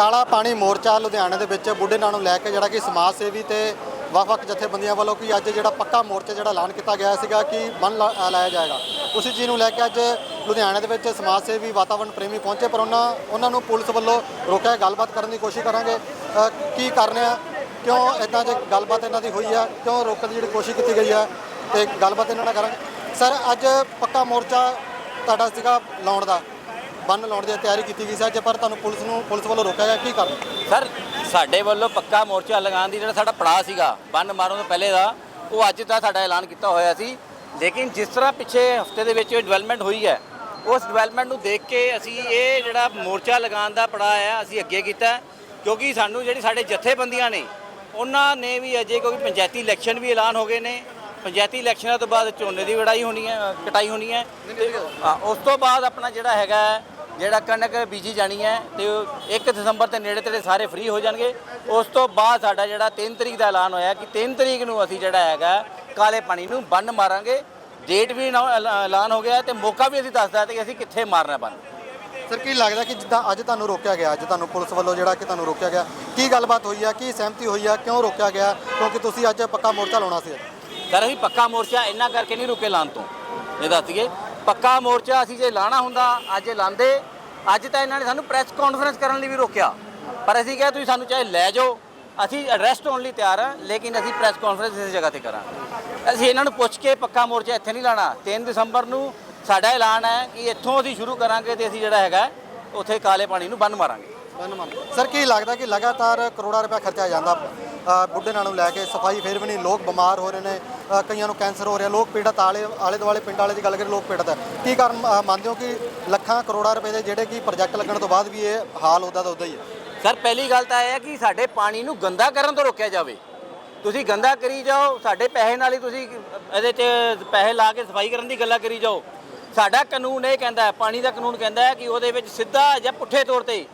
ਕਾਲਾ ਪਾਣੀ ਮੋਰਚਾ ਲੁਧਿਆਣੇ ਦੇ ਵਿੱਚ ਬੁੱਢੇ ਨਾਂ ਨੂੰ ਲੈ ਕੇ ਜਿਹੜਾ ਕਿ ਸਮਾਜ ਸੇਵੀ ਤੇ ਵੱਖ-ਵੱਖ ਜਥੇਬੰਦੀਆਂ ਵੱਲੋਂ ਕਿ ਅੱਜ ਜਿਹੜਾ ਪੱਕਾ ਮੋਰਚਾ ਜਿਹੜਾ ਐਲਾਨ ਕੀਤਾ ਗਿਆ ਸੀਗਾ ਕਿ ਬੰਨ ਲਾਇਆ ਜਾਏਗਾ। ਉਸੇ ਚੀਜ਼ ਨੂੰ ਲੈ ਕੇ ਅੱਜ ਲੁਧਿਆਣੇ ਦੇ ਵਿੱਚ ਸਮਾਜ ਸੇਵੀ ਵਾਤਾਵਰਣ ਪ੍ਰੇਮੀ ਪਹੁੰਚੇ ਪਰ ਉਹਨਾਂ ਉਹਨਾਂ ਨੂੰ ਪੁਲਿਸ ਵੱਲੋਂ ਰੋਕਿਆ ਗੱਲਬਾਤ ਕਰਨ ਦੀ ਕੋਸ਼ਿਸ਼ ਕਰਾਂਗੇ। ਅ, ਕੀ ਕਰਨੇ ਆ? ਕਿਉਂ ਇਦਾਂ ਜੇ ਗੱਲਬਾਤ ਇਹਨਾਂ ਦੀ ਹੋਈ ਆ? ਕਿਉਂ ਰੋਕਣ ਦੀ ਜਿਹੜੀ ਕੋਸ਼ਿਸ਼ ਕੀਤੀ ਗਈ ਆ? ਤੇ ਗੱਲਬਾਤ ਇਹਨਾਂ ਨਾਲ ਕਰਾਂਗੇ। ਸਰ ਅੱਜ ਪੱਕਾ ਮੋਰਚਾ ਤੁਹਾਡਾ ਸੀਗਾ ਲਾਉਣ ਦਾ। ਬੰਨ ਲਾਉਣ ਦੀ ਤਿਆਰੀ ਕੀਤੀ ਗਈ ਸੀ ਅੱਜ ਪਰ ਤੁਹਾਨੂੰ ਪੁਲਿਸ ਨੂੰ ਪੁਲਿਸ ਵੱਲੋਂ ਰੋਕਿਆ ਗਿਆ, ਕੀ ਕਾਰਨ? ਸਰ, ਸਾਡੇ ਵੱਲੋਂ ਪੱਕਾ ਮੋਰਚਾ ਲਗਾਉਣ ਦੀ ਜਿਹੜਾ ਸਾਡਾ ਪੜਾਅ ਸੀਗਾ, ਬੰਨ ਮਾਰਨ ਤੋਂ ਪਹਿਲੇ ਦਾ, ਉਹ ਅੱਜ ਦਾ ਸਾਡਾ ਐਲਾਨ ਕੀਤਾ ਹੋਇਆ ਸੀ। ਲੇਕਿਨ ਜਿਸ ਤਰ੍ਹਾਂ ਪਿੱਛੇ ਹਫ਼ਤੇ ਦੇ ਵਿੱਚ ਡਿਵੈਲਪਮੈਂਟ ਹੋਈ ਹੈ, ਉਸ ਡਿਵੈਲਪਮੈਂਟ ਨੂੰ ਦੇਖ ਕੇ ਅਸੀਂ ਇਹ ਜਿਹੜਾ ਮੋਰਚਾ ਲਗਾਉਣ ਦਾ ਪੜਾਅ ਹੈ, ਅਸੀਂ ਅੱਗੇ ਕੀਤਾ ਕਿਉਂਕਿ ਸਾਨੂੰ ਜਿਹੜੀ ਸਾਡੇ ਜਥੇਬੰਦੀਆਂ ਨੇ, ਉਹਨਾਂ ਨੇ ਵੀ ਅਜੇ ਕੋਈ ਪੰਚਾਇਤੀ ਇਲੈਕਸ਼ਨ ਵੀ ਐਲਾਨ ਹੋ ਗਏ ਨੇ। ਪੰਚਾਇਤੀ ਇਲੈਕਸ਼ਨਾਂ ਤੋਂ ਬਾਅਦ ਝੋਨੇ ਦੀ ਵੜਾਈ ਹੋਣੀ ਹੈ ਅ, ਕਟਾਈ ਹੋਣੀ ਹੈ ਤੇ, ਹਾਂ, ਉਸ ਤੋਂ ਬਾਅਦ ਆਪਣਾ ਜਿਹੜਾ ਹੈਗਾ ਹੈ, ਜਿਹੜਾ ਕਣਕ ਬੀਜੀ ਜਾਣੀ ਹੈ ਤੇ 1 ਦਸੰਬਰ ਦੇ ਨੇੜੇ ਤੇੜੇ ਸਾਰੇ ਫ੍ਰੀ ਹੋ ਜਾਣਗੇ। ਉਸ ਤੋਂ ਬਾਅਦ ਸਾਡਾ ਜਿਹੜਾ 3 ਤਰੀਕ ਦਾ ਐਲਾਨ ਹੋਇਆ ਕਿ 3 ਤਰੀਕ ਨੂੰ ਅਸੀਂ ਜਿਹੜਾ ਹੈਗਾ ਕਾਲੇ ਪਾਣੀ ਨੂੰ ਬੰਨ ਮਾਰਾਂਗੇ। ਡੇਟ ਵੀ ਨਾ- ਐਲਾ- ਐਲਾਨ ਹੋ ਗਿਆ ਹੈ ਤੇ ਮੌਕਾ ਵੀ ਅਸੀਂ ਦੱਸਦਾ ਤੇ ਕਿ ਅਸੀਂ ਕਿੱਥੇ ਮਾਰਨਾ ਬੰਨ ਸਰ ਕੀ ਲੱਗਦਾ ਕਿ ਜਿੱਦਾਂ ਅੱਜ ਤੁਹਾਨੂੰ ਰੋਕਿਆ ਗਿਆ ਅੱਜ ਤੁਹਾਨੂੰ ਪੁਲਿਸ ਵੱਲੋਂ ਜਿਹੜਾ ਕਿ ਤੁਹਾਨੂੰ ਰੋਕਿਆ ਗਿਆ ਕੀ ਗੱਲਬਾਤ ਹੋਈ ਆ ਕੀ ਸਹਿਮਤੀ ਹੋਈ ਆ ਕਿਉਂ ਰੋਕਿਆ ਗਿਆ? ਕਿਉਂਕਿ ਤੁਸੀਂ ਅੱਜ ਪੱਕਾ ਮੋਰਚਾ ਲਾਉਣਾ ਸੀ। ਸਰ ਅਸੀਂ ਪੱਕਾ ਮੋਰਚਾ ਇੰਨਾ ਕਰਕੇ ਨਹੀਂ ਰੁਕੇ ਲਾਉਣ ਤੋਂ। ਇਹ ਦੱਸ ਦਈਏ, ਪੱਕਾ ਮੋਰਚਾ ਅਸੀਂ ਜੇ ਲਾਣਾ ਹੁੰਦਾ, ਅੱਜ ਇਹ ਲਾਂਦੇ, ਅੱਜ ਤਾਂ ਇਹਨਾਂ ਨੇ ਸਾਨੂੰ ਪ੍ਰੈਸ ਕਾਨਫਰੰਸ ਕਰਨ ਲਈ ਵੀ ਰੋਕਿਆ। ਪਰ ਅਸੀਂ ਕਿਹਾ ਤੁਸੀਂ ਸਾਨੂੰ ਚਾਹੇ ਲੈ ਜਾਓ, ਅਸੀਂ ਅਰੈਸਟ ਹੋਣ ਲਈ ਤਿਆਰ ਹਾਂ, ਲੇਕਿਨ ਅਸੀਂ ਪ੍ਰੈਸ ਕਾਨਫਰੰਸ ਇਸ ਜਗ੍ਹਾ ਤੇ ਕਰਾਂਗੇ। ਅਸੀਂ ਇਹਨਾਂ ਨੂੰ ਪੁੱਛ ਕੇ ਪੱਕਾ ਮੋਰਚਾ ਇੱਥੇ ਨਹੀਂ ਲਾਣਾ। 3 ਦਸੰਬਰ ਨੂੰ ਸਾਡਾ ਐਲਾਨ ਹੈ ਕਿ ਇੱਥੋਂ ਅਸੀਂ ਸ਼ੁਰੂ ਕਰਾਂਗੇ ਤੇ ਅਸੀਂ ਜਿਹੜਾ ਹੈਗਾ, ਉੱਥੇ ਕਾਲੇ ਪਾਣੀ ਨੂੰ ਬੰਨ ਮਾਰਾਂਗੇ। ਬੰਨ ਮੰਨ ਸਰ, ਕੀ ਲੱਗਦਾ ਕਿ ਲਗਾਤਾਰ ਕਰੋੜਾਂ ਰੁਪਏ ਖਰਚਿਆ ਜਾਂਦਾ? ਬੁੱਢੇ ਨਾਲ ਨੂੰ ਲੈ ਕੇ ਸਫ਼ਾਈ ਫਿਰ ਵੀ ਨਹੀਂ, ਲੋਕ ਬਿਮਾਰ ਹੋ ਰਹੇ ਨੇ ਕਈਆਂ ਨੂੰ ਕੈਂਸਰ ਹੋ ਰਿਹਾ, ਲੋਕ ਪੀੜਤ ਆਲੇ ਆਲੇ ਦੁਆਲੇ ਪਿੰਡ ਵਾਲੇ ਦੀ ਗੱਲ ਕਰੀਏ, ਲੋਕ ਪੀੜਤ ਹੈ। ਕੀ ਕਾਰਨ ਮੰਨਦੇ ਹੋ ਕਿ ਲੱਖਾਂ ਕਰੋੜਾਂ ਰੁਪਏ ਦੇ ਜਿਹੜੇ ਕਿ ਪ੍ਰੋਜੈਕਟ ਲੱਗਣ ਤੋਂ ਬਾਅਦ ਵੀ ਇਹ ਹਾਲ ਉਹਦਾ ਦਾ ਉਦਾਂ ਹੀ ਹੈ? ਸਰ, ਪਹਿਲੀ ਗੱਲ ਤਾਂ ਇਹ ਹੈ ਕਿ ਸਾਡੇ ਪਾਣੀ ਨੂੰ ਗੰਦਾ ਕਰਨ ਤੋਂ ਰੋਕਿਆ ਜਾਵੇ। ਤੁਸੀਂ ਗੰਦਾ ਕਰੀ ਜਾਓ, ਸਾਡੇ ਪੈਸੇ ਨਾਲ ਹੀ ਤੁਸੀਂ ਇਹਦੇ 'ਚ ਪੈਸੇ ਲਾ ਕੇ ਸਫ਼ਾਈ ਕਰਨ ਦੀ ਗੱਲਾਂ ਕਰੀ ਜਾਓ। ਸਾਡਾ ਕਾਨੂੰਨ ਇਹ ਕਹਿੰਦਾ ਹੈ, ਪਾਣੀ ਦਾ ਕਾਨੂੰਨ ਕਹਿੰਦਾ ਹੈ ਕਿ ਉਹਦੇ ਵਿੱਚ ਸਿੱਧਾ ਜਾਂ ਪੁੱਠੇ ਤੌਰ ਤੇ,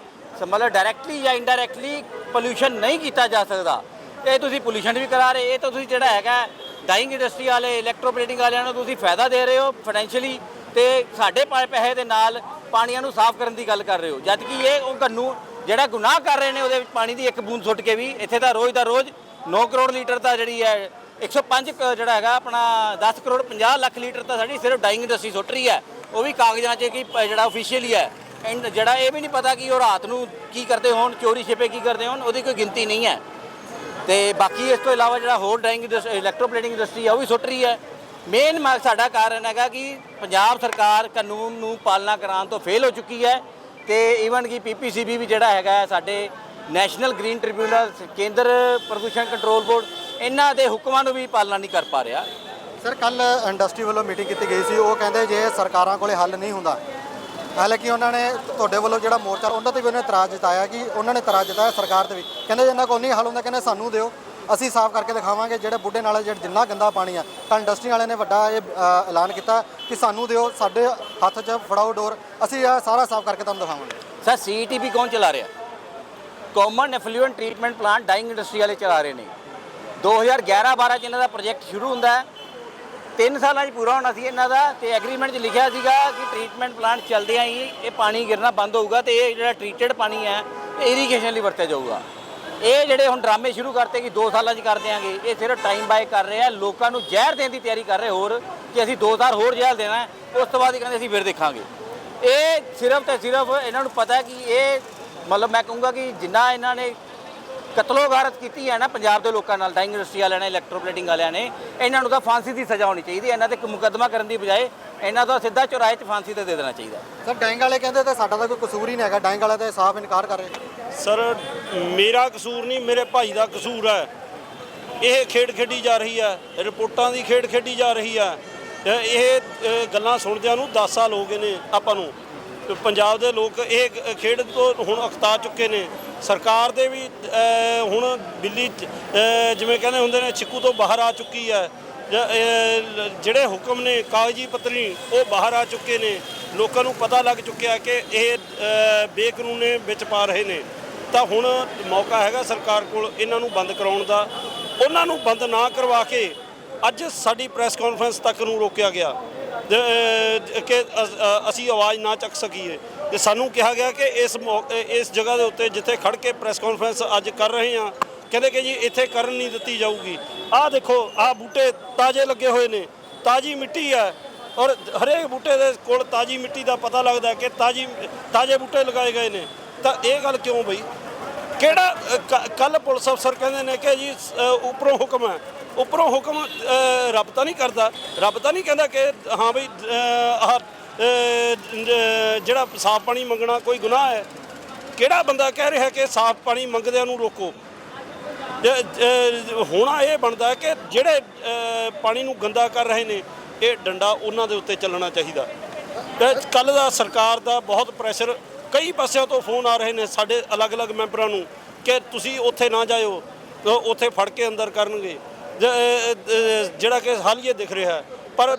ਮਤਲਬ ਡਾਇਰੈਕਟਲੀ ਜਾਂ ਇਨਡਾਇਰੈਕਟਲੀ ਪੋਲੂਸ਼ਨ ਨਹੀਂ ਕੀਤਾ ਜਾ ਸਕਦਾ। ਇਹ ਤੁਸੀਂ ਪੋਲੂਸ਼ਨ ਵੀ ਕਰਾ ਰਹੇ, ਇਹ ਤਾਂ ਤੁਸੀਂ ਜਿਹੜਾ ਹੈਗਾ ਡਾਈਂਗ ਇੰਡਸਟਰੀ ਵਾਲੇ ਇਲੈਕਟ੍ਰੋਪਲੇਟਿੰਗ ਵਾਲਿਆਂ ਨੂੰ ਤੁਸੀਂ ਫਾਇਦਾ ਦੇ ਰਹੇ ਹੋ ਫਾਈਨੈਂਸ਼ੀਅਲੀ ਤੇ ਸਾਡੇ ਪਾ- ਪੈਸੇ ਦੇ ਨਾਲ ਪਾਣੀਆਂ ਨੂੰ ਸਾਫ਼ ਕਰਨ ਦੀ ਗੱਲ ਕਰ ਰਹੇ ਹੋ। ਜਦ ਕਿ ਇਹ ਉਹ ਕਾਨੂੰਨ ਜਿਹੜਾ ਗੁਨਾਹ ਕਰ ਰਹੇ ਨੇ, ਉਹਦੇ ਵਿੱਚ ਪਾਣੀ ਦੀ ਇੱਕ ਬੂੰਦ ਸੁੱਟ ਕੇ ਵੀ ਇੱਥੇ ਤਾਂ ਰੋਜ਼ ਦਾ ਰੋਜ਼ 9 ਕਰੋੜ ਲੀਟਰ ਤਾਂ ਜਿਹੜੀ ਹੈ 105 ਕ- ਜਿਹੜਾ ਹੈਗਾ ਆਪਣਾ 10 ਕਰੋੜ 50 ਲੱਖ ਲੀਟਰ ਤਾਂ ਸਾਡੀ ਸਿਰਫ ਡਾਈਂਗ ਇੰਡਸਟਰੀ ਸੁੱਟ ਰਹੀ ਹੈ। ਉਹ ਵੀ ਕਾਗਜ਼ਾਂ 'ਚ ਕਿ ਪ- ਜਿਹੜਾ ਅਫੀਸ਼ੀਅਲੀ ਹੈ। ਐਂਡ ਜਿਹੜਾ ਇਹ ਵੀ ਨਹੀਂ ਪਤਾ ਕਿ ਉਹ ਰਾਤ ਨੂੰ ਕੀ ਕਰਦੇ ਹੋਣ ਚੋਰੀ ਛਿਪੇ ਕੀ ਕਰਦੇ ਹੋਣ, ਉਹਦੀ ਕੋਈ ਗਿਣਤੀ ਨਹੀਂ ਹੈ। ਤੇ ਬਾਕੀ ਇਸ ਤੋਂ ਇਲਾਵਾ ਜਿਹੜਾ ਹੋਰ ਡਰਾਇੰਗ ਇਲੈਕਟ੍ਰੋਪਲੇਟਿੰਗ ਇੰਡਸਟਰੀ ਆ, ਉਹ ਵੀ ਸੁੱਟ ਰਹੀ ਹੈ। ਮੇਨ ਮਕਸਦ ਸਾਡਾ ਕਾਰਨ ਹੈਗਾ ਕਿ ਪੰਜਾਬ ਸਰਕਾਰ ਕਾਨੂੰਨ ਨੂੰ ਪਾਲਣਾ ਕਰਾਉਣ ਤੋਂ ਫੇਲ ਹੋ ਚੁੱਕੀ ਹੈ ਤੇ ਈਵਨ ਕਿ ਪੀਪੀਸੀਬੀ ਵੀ ਜਿਹੜਾ ਹੈਗਾ ਸਾਡੇ ਨੈਸ਼ਨਲ ਗ੍ਰੀਨ ਟ੍ਰਿਬਿਊਨਲ ਕੇਂਦਰ ਪ੍ਰਦੂਸ਼ਣ ਕੰਟਰੋਲ ਬੋਰਡ ਇਹਨਾਂ ਦੇ ਹੁਕਮਾਂ ਨੂੰ ਵੀ ਪਾਲਣਾ ਨਹੀਂ ਕਰ ਪਾ ਰਿਹਾ। ਸਰ ਕੱਲ ਇੰਡਸਟਰੀ ਵੱਲੋਂ ਮੀਟਿੰਗ ਕੀਤੀ ਗਈ ਸੀ। ਉਹ ਕਹਿੰਦੇ ਜੇ ਸਰਕਾਰਾਂ ਕੋਲੇ ਹੱਲ ਨਹੀਂ ਹੁੰਦਾ ਹਾਲਾਂਕਿ ਉਹਨਾਂ ਨੇ ਤੁਹਾਡੇ ਵੱਲੋਂ ਜਿਹੜਾ ਮੋਰਚਾ, ਉਹਨਾਂ ਤੇ ਵੀ ਉਹਨੇ ਇਤਰਾਜ਼ ਜਤਾਇਆ ਕਿ ਉਹਨਾਂ ਨੇ ਇਤਰਾਜ਼ ਜਤਾਇਆ ਸਰਕਾਰ ਤੇ ਵੀ। ਕਹਿੰਦੇ ਇਹਨਾਂ ਕੋਲ ਨਹੀਂ ਹੱਲ ਹੁੰਦਾ, ਕਹਿੰਦੇ ਸਾਨੂੰ ਦਿਓ। ਅਸੀਂ ਸਾਫ਼ ਕਰਕੇ ਦਿਖਾਵਾਂਗੇ ਜਿਹੜੇ ਬੁੱਢੇ ਨਾਲੇ ਜਿਹੜਾ ਜਿੰਨਾ ਗੰਦਾ ਪਾਣੀ ਆ। ਤਾਂ ਇੰਡਸਟਰੀ ਵਾਲਿਆਂ ਨੇ ਵੱਡਾ ਇਹ ਐਲਾਨ ਕੀਤਾ ਕਿ ਸਾਨੂੰ ਦਿਓ, ਸਾਡੇ ਹੱਥ 'ਚ ਫੜਾਓ ਡੋਰ। ਅਸੀਂ ਇਹ ਸਾਰਾ ਸਾਫ਼ ਕਰਕੇ ਤੁਹਾਨੂੰ ਦਿਖਾਵਾਂਗੇ। ਸਰ ਸੀਟੀਪੀ ਕੌਣ ਚਲਾ ਰਿਹਾ? Common effluent treatment plant dyeing industry ਵਾਲੇ ਚਲਾ ਰਹੇ ਨੇ। 2011-12 ਚ ਇਹਨਾਂ ਦਾ ਪ੍ਰੋਜੈਕਟ ਸ਼ੁਰੂ ਹੁੰਦਾ ਹੈ। 3 ਸਾਲਾਂ 'ਚ ਪੂਰਾ ਹੋਣਾ ਸੀ ਇਹਨਾਂ ਦਾ ਤੇ ਐਗਰੀਮੈਂਟ 'ਚ ਲਿਖਿਆ ਸੀਗਾ ਕਿ ਟ੍ਰੀਟਮੈਂਟ ਪਲਾਂਟ ਚਲਦਿਆਂ ਹੀ ਇਹ ਪਾਣੀ ਗਿਰਨਾ ਬੰਦ ਹੋਊਗਾ ਤੇ ਇਹ ਜਿਹੜਾ ਟ੍ਰੀਟਡ ਪਾਣੀ ਹੈ ਇਹ ਇਰੀਗੇਸ਼ਨ ਲਈ ਵਰਤਿਆ ਜਾਊਗਾ। ਇਹ ਜਿਹੜੇ ਹੁਣ ਡਰਾਮੇ ਸ਼ੁਰੂ ਕਰਤੇ ਕਿ 2 ਸਾਲਾਂ 'ਚ ਕਰ ਦਿਆਂਗੇ, ਇਹ ਸਿਰਫ ਟਾਈਮ ਬਾਏ ਕਰ ਰਹੇ ਆ, ਲੋਕਾਂ ਨੂੰ ਜ਼ਹਿਰ ਦੇਣ ਦੀ ਤਿਆਰੀ ਕਰ ਰਹੇ, ਹੋਰ ਕਿ ਅਸੀਂ 2000 ਹੋਰ ਜ਼ਹਿਰ ਦੇਣਾ ਉਸ ਤੋਂ ਬਾਅਦ ਹੀ ਕਹਿੰਦੇ ਅਸੀਂ ਫਿਰ ਦੇਖਾਂਗੇ। ਇਹ ਸਿਰਫ ਤੇ ਸਿਰਫ ਇਹਨਾਂ ਨੂੰ ਪਤਾ ਕਿ ਇਹ ਮਤਲਬ ਮੈਂ ਕਹੂੰਗਾ ਕਿ ਜਿੰਨਾ ਇਹਨਾਂ ਨੇ ਕਤਲੋਗਾਰਤ ਕੀਤੀ ਹੈ ਨਾ ਪੰਜਾਬ ਦੇ ਲੋਕਾਂ ਨਾਲ ਡਾਈਂਗ ਇੰਡਸਟਰੀ ਵਾਲਿਆਂ ਨੇ ਇਲੈਕਟ੍ਰੋਪਲੇਟਿੰਗ ਵਾਲਿਆਂ ਨੇ ਇਹਨਾਂ ਨੂੰ ਤਾਂ ਫਾਂਸੀ ਦੀ ਸਜ਼ਾ ਹੋਣੀ ਚਾਹੀਦੀ ਹੈ ਇਹਨਾਂ ਤੇ ਮੁਕੱਦਮਾ ਕਰਨ ਦੀ ਬਜਾਏ ਇਹਨਾਂ ਦਾ ਸਿੱਧਾ ਚੁਰਾਏ 'ਚ ਫਾਂਸੀ ਤੇ ਦੇ ਦੇਣਾ ਚਾਹੀਦਾ ਸਰ ਡੈਂਗ ਵਾਲੇ ਕਹਿੰਦੇ ਤੇ ਸਾਡਾ ਤਾਂ ਕੋਈ ਕਸੂਰ ਹੀ ਨਹੀਂ ਹੈਗਾ ਡੈਂਗ ਵਾਲੇ ਤੇ ਸਾਫ਼ ਇਨਕਾਰ ਕਰ ਰਹੇ। ਸਰ ਮੇਰਾ ਕਸੂਰ ਨਹੀਂ ਮੇਰੇ ਭਾਈ ਦਾ ਕਸੂਰ ਹੈ। ਇਹ ਖੇਡ ਖੇਡੀ ਜਾ ਰਹੀ ਹੈ ਰਿਪੋਰਟਾਂ ਦੀ ਖੇਡ ਖੇਡੀ ਜਾ ਰਹੀ ਹੈ। ਇਹ ਗੱਲਾਂ ਸੁਣਦਿਆਂ ਨੂੰ 10 ਸਾਲ ਹੋ ਗਏ ਨੇ ਆਪਾਂ ਨੂੰ। ਤੇ ਪੰਜਾਬ ਦੇ ਲੋਕ ਇਹ ਖੇਡ ਤੋਂ ਹੁਣ ਅਖਤਾ ਚੁੱਕੇ ਨੇ। ਸਰਕਾਰ ਦੇ ਵੀ ਹੁਣ ਬਿੱਲੀ ਜਿਵੇਂ ਕਹਿੰਦੇ ਹੁੰਦੇ ਨੇ ਛਿੱਕੂ ਤੋਂ ਬਾਹਰ ਆ ਚੁੱਕੀ ਹੈ। ਜਿਹੜੇ ਹੁਕਮ ਨੇ ਕਾਗਜ਼ੀ ਪੱਤਰੀ ਉਹ ਬਾਹਰ ਆ ਚੁੱਕੇ ਨੇ। ਲੋਕਾਂ ਨੂੰ ਪਤਾ ਲੱਗ ਚੁੱਕਿਆ ਕਿ ਇਹ ਅ, ਬੇਕਾਨੂੰਨੇ ਵਿੱਚ ਪਾ ਰਹੇ ਨੇ। ਤਾਂ ਹੁਣ ਮੌਕਾ ਹੈਗਾ ਸਰਕਾਰ ਕੋਲ ਇਹਨਾਂ ਨੂੰ ਬੰਦ ਕਰਾਉਣ ਦਾ। ਉਹਨਾਂ ਨੂੰ ਬੰਦ ਨਾ ਕਰਵਾ ਕੇ ਅੱਜ ਸਾਡੀ ਪ੍ਰੈਸ ਕਾਨਫਰੰਸ ਤੱਕ ਨੂੰ ਰੋਕਿਆ ਗਿਆ। ਕਿ ਅਸੀਂ ਆਵਾਜ਼ ਨਾ ਚੱਕ ਸਕੀਏ। ਤੇ ਸਾਨੂੰ ਕਿਹਾ ਗਿਆ ਕਿ ਇਸ ਮੌ- ਇਸ ਜਗ੍ਹਾ ਦੇ ਉੱਤੇ ਜਿੱਥੇ ਖੜ ਕੇ ਪ੍ਰੈਸ ਕਾਨਫਰੰਸ ਅੱਜ ਕਰ ਰਹੇ ਹਾਂ, ਕਹਿੰਦੇ ਕਿ ਜੀ ਇੱਥੇ ਕਰਨ ਨਹੀਂ ਦਿੱਤੀ ਜਾਊਗੀ। ਆਹ ਦੇਖੋ, ਆਹ ਬੂਟੇ ਤਾਜ਼ੇ ਲੱਗੇ ਹੋਏ ਨੇ, ਤਾਜ਼ੀ ਮਿੱਟੀ ਹੈ ਔਰ ਹਰੇਕ ਬੂਟੇ ਦੇ ਕੋਲ ਤਾਜ਼ੀ ਮਿੱਟੀ ਦਾ ਪਤਾ ਲੱਗਦਾ ਕਿ ਤਾਜ਼ੀ, ਤਾਜ਼ੇ ਬੂਟੇ ਲਗਾਏ ਗਏ ਨੇ। ਤਾਂ ਇਹ ਗੱਲ ਕਿਉਂ ਬਈ? ਕਿਹੜਾ ਕੱਲ ਪੁਲਿਸ ਅਫਸਰ ਕਹਿੰਦੇ ਨੇ ਕਿ ਜੀ ਉੱਪਰੋਂ ਹੁਕਮ ਹੈ। ਉੱਪਰੋਂ ਹੁਕਮ ਅ, ਰੱਬ ਤਾਂ ਨਹੀਂ ਕਰਦਾ। ਰੱਬ ਤਾਂ ਨਹੀਂ ਕਹਿੰਦਾ ਕਿ ਹਾਂ ਬਈ ਅ, ਆਹ ਅ, ਜਿਹੜਾ ਸਾਫ਼ ਪਾਣੀ ਮੰਗਣਾ ਕੋਈ ਗੁਨਾਹ ਹੈ। ਕਿਹੜਾ ਬੰਦਾ ਕਹਿ ਰਿਹਾ ਕਿ ਸਾਫ਼ ਪਾਣੀ ਮੰਗਦਿਆਂ ਨੂੰ ਰੋਕੋ? ਤੇ, ਅ, ਹੋਣਾ ਇਹ ਬਣਦਾ ਹੈ ਕਿ ਜਿਹੜੇ ਅ, ਪਾਣੀ ਨੂੰ ਗੰਦਾ ਕਰ ਰਹੇ ਨੇ ਇਹ ਡੰਡਾ ਉਹਨਾਂ ਦੇ ਉੱਤੇ ਚੱਲਣਾ ਚਾਹੀਦਾ। ਤੇ ਕੱਲ ਦਾ ਸਰਕਾਰ ਦਾ ਬਹੁਤ ਪ੍ਰੈਸ਼ਰ ਕਈ ਪਾਸਿਆਂ ਤੋਂ ਫੋਨ ਆ ਰਹੇ ਨੇ ਸਾਡੇ ਅਲੱਗ-ਅਲੱਗ ਮੈਂਬਰਾਂ ਨੂੰ ਕਿ ਤੁਸੀਂ ਉੱਥੇ ਨਾ ਜਾਇਓ ਅ, ਉੱਥੇ ਫੜ ਕੇ ਅੰਦਰ ਕਰਨਗੇ। ਜਿਹੜਾ ਕਿ ਹਾਲੀਏ ਦਿਖ ਰਿਹਾ। ਪਰ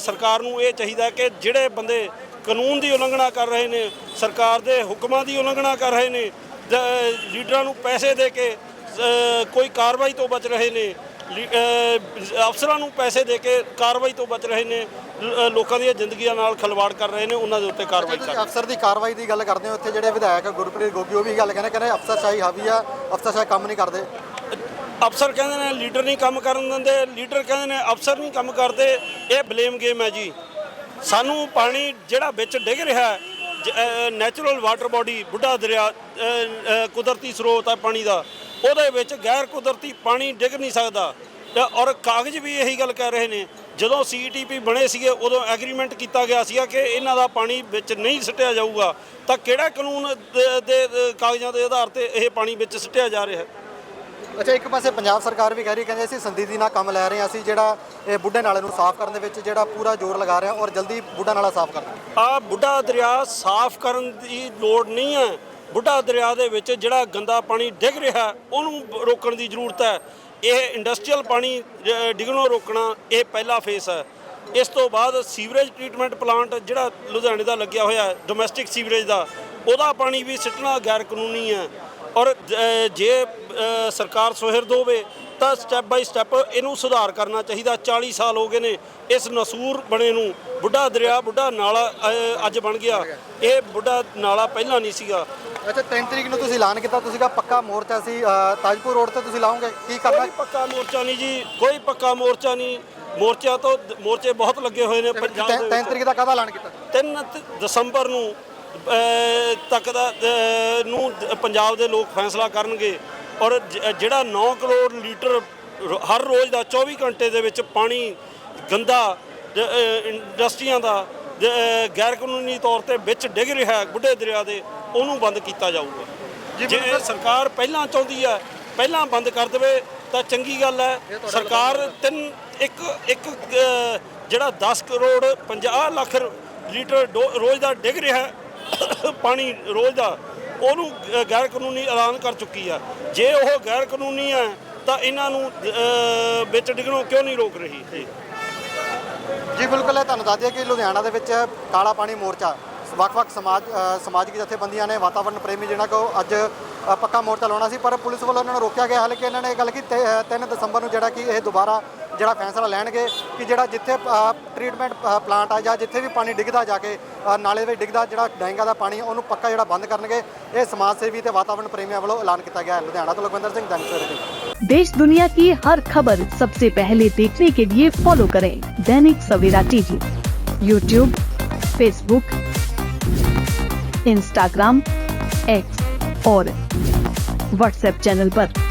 ਸਰਕਾਰ ਨੂੰ ਇਹ ਚਾਹੀਦਾ ਕਿ ਜਿਹੜੇ ਬੰਦੇ ਕਾਨੂੰਨ ਦੀ ਉਲੰਘਣਾ ਕਰ ਰਹੇ ਨੇ ਸਰਕਾਰ ਦੇ ਹੁਕਮਾਂ ਦੀ ਉਲੰਘਣਾ ਕਰ ਰਹੇ ਨੇ ਲੀਡਰਾਂ ਨੂੰ ਪੈਸੇ ਦੇ ਕੇ ਕੋਈ ਕਾਰਵਾਈ ਤੋਂ ਬਚ ਰਹੇ ਨੇ ਅਫਸਰਾਂ ਨੂੰ ਪੈਸੇ ਦੇ ਕੇ ਕਾਰਵਾਈ ਤੋਂ ਬਚ ਰਹੇ ਨੇ ਲੋਕਾਂ ਦੀਆਂ ਜ਼ਿੰਦਗੀਆਂ ਨਾਲ ਖਲਵਾੜ ਕਰ ਰਹੇ ਨੇ ਉਹਨਾਂ ਦੇ ਉੱਤੇ ਕਾਰਵਾਈ ਕਰ ਅਫਸਰ ਦੀ ਕਾਰਵਾਈ ਦੀ ਗੱਲ ਕਰਦੇ ਹੋ ਇੱਥੇ ਜਿਹੜੇ ਵਿਧਾਇਕ ਗੁਰਪ੍ਰੀਤ ਗੋਗੀ ਉਹ ਵੀ ਗੱਲ ਕਹਿੰਦੇ ਕਹਿੰਦੇ ਅਫਸਰਸ਼ਾਹੀ ਹਾਵੀ ਆ ਅਫਸਰਸ਼ਾਹੀ ਕੰਮ ਨਹੀਂ ਕਰਦੇ ਅਫਸਰ ਕਹਿੰਦੇ ਨੇ ਲੀਡਰ ਨਹੀਂ ਕੰਮ ਕਰਨ ਦਿੰਦੇ, ਲੀਡਰ ਕਹਿੰਦੇ ਨੇ ਅਫਸਰ ਨਹੀਂ ਕੰਮ ਕਰਦੇ, ਇਹ ਬਲੇਮ ਗੇਮ ਹੈ ਜੀ। ਸਾਨੂੰ ਪਾਣੀ ਜਿਹੜਾ ਵਿੱਚ ਡਿੱਗ ਰਿਹਾ ਹੈ ਨੈਚੁਰਲ ਵਾਟਰ ਬਾਡੀ ਬੁੱਢਾ ਦਰਿਆ ਕੁਦਰਤੀ ਸਰੋਤ ਹੈ ਪਾਣੀ ਦਾ, ਉਹਦੇ ਵਿੱਚ ਗੈਰ ਕੁਦਰਤੀ ਪਾਣੀ ਡਿੱਗ ਨਹੀਂ ਸਕਦਾ। ਔਰ ਕਾਗਜ਼ ਵੀ ਇਹੀ ਗੱਲ ਕਹਿ ਰਹੇ ਨੇ, ਜਦੋਂ ਸੀਟੀਪੀ ਬਣੇ ਸੀਗੇ, ਉਦੋਂ ਐਗਰੀਮੈਂਟ ਕੀਤਾ ਗਿਆ ਸੀਗਾ ਕਿ ਇਹਨਾਂ ਦਾ ਪਾਣੀ ਵਿੱਚ ਨਹੀਂ ਸਿੱਟਿਆ ਜਾਊਗਾ। ਤਾਂ ਕਿਹੜਾ ਕਾਨੂੰਨ ਦੇ- ਦੇ ਕਾਗਜ਼ਾਂ ਦੇ ਆਧਾਰ ਤੇ ਇਹ ਪਾਣੀ ਵਿੱਚ ਸਿੱਟਿਆ ਜਾ ਰਿਹਾ ਹੈ? ਅੱਛਾ ਇੱਕ ਪਾਸੇ ਪੰਜਾਬ ਸਰਕਾਰ ਵੀ ਕਹਿ ਰਹੀ ਕਹਿੰਦੇ ਅਸੀਂ ਸੰਦੀਦੀ ਨਾਲ ਕੰਮ ਲੈ ਰਹੇ ਹਾਂ ਅਸੀਂ ਜਿਹੜਾ ਇਹ ਬੁੱਢੇ ਨਾਲੇ ਨੂੰ ਸਾਫ਼ ਕਰਨ ਦੇ ਵਿੱਚ ਜਿਹੜਾ ਪੂਰਾ ਜ਼ੋਰ ਲਗਾ ਰਹੇ ਹਾਂ ਔਰ ਜਲਦੀ ਬੁੱਢਾ ਨਾਲਾ ਸਾਫ਼ ਕਰ ਦਾਂਗੇ ਆ ਬੁੱਢਾ ਦਰਿਆ ਸਾਫ਼ ਕਰਨ ਦੀ ਲੋੜ ਨਹੀਂ ਹੈ। ਬੁੱਢਾ ਦਰਿਆ ਦੇ ਵਿੱਚ ਜਿਹੜਾ ਗੰਦਾ ਪਾਣੀ ਡਿੱਗ ਰਿਹਾ ਉਹਨੂੰ ਰੋਕਣ ਦੀ ਜ਼ਰੂਰਤ ਹੈ। ਇਹ ਇੰਡਸਟਰੀਅਲ ਪਾਣੀ ਅ, ਡਿੱਗਣੋਂ ਰੋਕਣਾ ਇਹ ਪਹਿਲਾ ਫੇਸ ਹੈ। ਇਸ ਤੋਂ ਬਾਅਦ ਸੀਵਰੇਜ ਟ੍ਰੀਟਮੈਂਟ ਪਲਾਂਟ ਜਿਹੜਾ ਲੁਧਿਆਣੇ ਦਾ ਲੱਗਿਆ ਹੋਇਆ ਡੋਮੈਸਟਿਕ ਸੀਵਰੇਜ ਦਾ ਉਹਦਾ ਪਾਣੀ ਵੀ ਸਿੱਟਣਾ ਗੈਰ ਕਾਨੂੰਨੀ ਹੈ। ਔਰ ਜੇ ਸਰਕਾਰ ਸੁਹਿਰਦ ਹੋਵੇ ਤਾਂ ਸਟੈਪ ਬਾਈ ਸਟੈਪ ਇਹਨੂੰ ਸੁਧਾਰ ਕਰਨਾ ਚਾਹੀਦਾ। 40 ਸਾਲ ਹੋ ਗਏ ਨੇ ਇਸ ਨਸੂਰ ਬਣੇ ਨੂੰ। ਬੁੱਢਾ ਦਰਿਆ ਬੁੱਢਾ ਨਾਲਾ ਅੱਜ ਬਣ ਗਿਆ। ਇਹ ਬੁੱਢਾ ਨਾਲਾ ਪਹਿਲਾਂ ਨਹੀਂ ਸੀਗਾ। ਅੱਛਾ 3 ਤਰੀਕ ਨੂੰ ਤੁਸੀਂ ਐਲਾਨ ਕੀਤਾ ਤੁਸੀਂ ਕਹਾ ਪੱਕਾ ਮੋਰਚਾ ਸੀ ਤਾਜਪੁਰ ਰੋਡ ਤੇ ਤੁਸੀਂ ਲਾਓਗੇ। ਕੀ ਕਰਨਾ? ਕੋਈ ਪੱਕਾ ਮੋਰਚਾ ਨਹੀਂ ਜੀ ਕੋਈ ਪੱਕਾ ਮੋਰਚਾ ਨਹੀਂ। ਮੋਰਚਾ ਤੋਂ ਮੋਰਚੇ ਬਹੁਤ ਲੱਗੇ ਹੋਏ ਨੇ ਪੰਜਾਬ ਦੇ 3 ਵਿੱਚ। ਤਰੀਕ ਦਾ ਕਾਹਦਾ ਐਲਾਨ ਕੀਤਾ? 3 ਦਸੰਬਰ ਨੂੰ ਤੱਕ ਦਾ ਨੂੰ ਪੰਜਾਬ ਦੇ ਲੋਕ ਫੈਸਲਾ ਕਰਨਗੇ ਔਰ ਜਿਹੜਾ 9 ਕਰੋੜ ਲੀਟਰ ਹਰ ਰੋਜ਼ ਦਾ 24 ਘੰਟੇ ਦੇ ਵਿੱਚ ਪਾਣੀ ਗੰਦਾ ਇੰਡਸਟਰੀਆਂ ਦਾ ਗੈਰ ਕਾਨੂੰਨੀ ਤੌਰ ਤੇ ਵਿੱਚ ਡਿੱਗ ਰਿਹਾ ਹੈ ਬੁੱਢੇ ਦਰਿਆ ਦੇ ਉਹਨੂੰ ਬੰਦ ਕੀਤਾ ਜਾਊਗਾ। ਜੇ ਸਰਕਾਰ ਪਹਿਲਾਂ ਚਾਹੁੰਦੀ ਹੈ ਪਹਿਲਾਂ ਬੰਦ ਕਰ ਦੇਵੇ ਤਾਂ ਚੰਗੀ ਗੱਲ ਹੈ। ਸਰਕਾਰ ਤਿੰਨ ਇੱਕ ਇੱਕ ਜਿਹੜਾ 10 ਕਰੋੜ 50 ਲੱਖ ਲੀਟਰ ਰੋਜ਼ ਦਾ ਡਿੱਗ ਰਿਹਾ ਹੈ ਪਾਣੀ ਰੋਜ਼ ਦਾ, ਉਹਨੂੰ ਗੈਰ ਕਾਨੂੰਨੀ ਐਲਾਨ ਕਰ ਚੁੱਕੀ ਆ। ਜੇ ਉਹ ਗੈਰ ਕਾਨੂੰਨੀ ਹੈ ਤਾਂ ਇਹਨਾਂ ਨੂੰ ਵਿੱਚ ਡਿੱਗਣੋਂ ਕਿਉਂ ਨਹੀਂ ਰੋਕ ਰਹੀ? ਜੀ। ਬਿਲਕੁਲ, ਇਹ ਤੁਹਾਨੂੰ ਦੱਸ ਦਈਏ ਕਿ ਲੁਧਿਆਣਾ ਦੇ ਵਿੱਚ ਕਾਲਾ ਪਾਣੀ ਮੋਰਚਾ, ਵੱਖ-ਵੱਖ ਸਮਾਜ ਸਮਾਜਿਕ ਜਥੇਬੰਦੀਆਂ ਨੇ ਵਾਤਾਵਰਣ ਪ੍ਰੇਮੀ ਜਿਹਨਾਂ ਕੋ ਅੱਜ ਪੱਕਾ ਮੋਰਚਾ ਲਾਉਣਾ ਸੀ, ਪਰ ਪੁਲਿਸ ਵੱਲੋਂ ਇਹਨਾਂ ਨੂੰ ਰੋਕਿਆ ਗਿਆ। ਹਾਲਾਂਕਿ ਇਹਨਾਂ ਨੇ ਇਹ ਗੱਲ ਕੀ 3 ਦਸੰਬਰ ਨੂੰ, ਜਿਹੜਾ ਕਿ ਇਹ ਦੁਬਾਰਾ ਜਿਹੜਾ ਫੈਸਲਾ ਲੈਣਗੇ ਕਿ ਜਿਹੜਾ ਜਿੱਥੇ ਟ੍ਰੀਟਮੈਂਟ ਪਲਾਂਟ ਆ ਜਾਂ ਜਿੱਥੇ ਵੀ ਪਾਣੀ ਡਿੱਗਦਾ ਜਾ ਕੇ ਅ, ਨਾਲੇ ਵਿੱਚ ਡਿੱਗਦਾ ਜਿਹੜਾ ਡੈਂਗਾ ਦਾ ਪਾਣੀ ਉਹਨੂੰ ਪੱਕਾ ਜਿਹੜਾ ਬੰਦ ਕਰਨਗੇ ਇਹ ਸਮਾਜ ਸੇਵੀ ਤੇ ਵਾਤਾਵਰਣ ਪ੍ਰੇਮੀਆਂ ਵੱਲੋਂ ਐਲਾਨ ਕੀਤਾ ਗਿਆ ਹੈ ਲੁਧਿਆਣਾ ਤੋਂ ਲਖਵਿੰਦਰ ਸਿੰਘ ਦੈਨਿਕ ਸਵੇਰਾ ਟੀਵੀ देश दुनिया की हर खबर सबसे पहले देखने के लिए फॉलो करें Dainik Savera TV YouTube Facebook Instagram X और व्हाट्सएप चैनल पर।